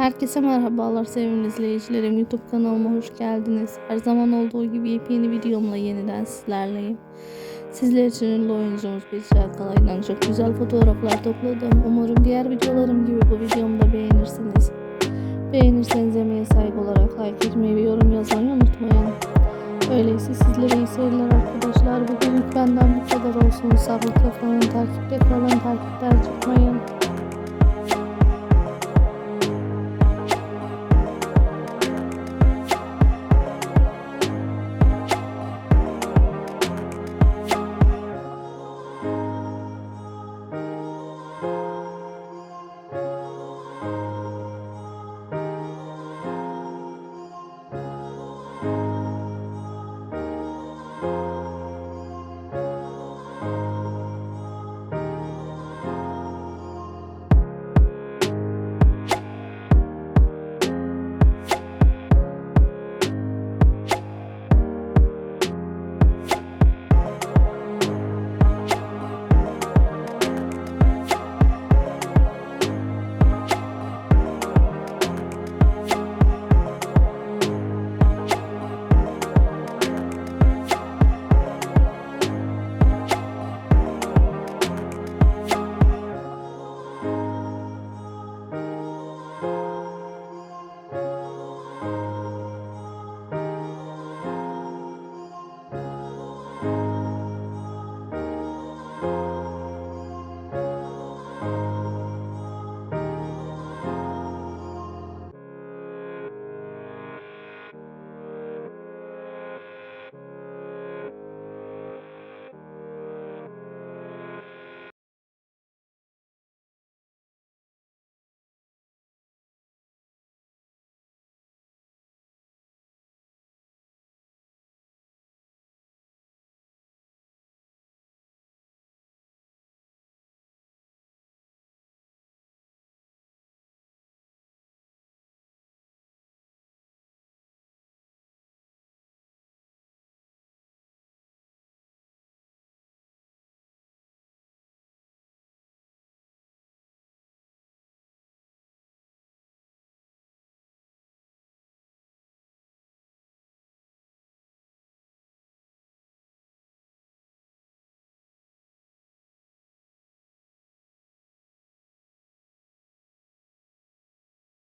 Herkese merhabalar sevgili izleyicilerim. YouTube kanalıma hoş geldiniz. Her zaman olduğu gibi yepyeni videomla yeniden sizlerleyim. Sizler için ünlü oyuncumuz Bicra Kalay'dan çok güzel fotoğraflar topladım. Umarım diğer videolarım gibi bu videomu da beğenirsiniz. Beğenirseniz emeğe saygı olarak like etmeyi ve yorum yazmayı unutmayın. Öyleyse sizlere iyi seyirler arkadaşlar. Bugünlük benden bu kadar olsun. Sabırla kalın, takipte kalın, takipten çıkmayın.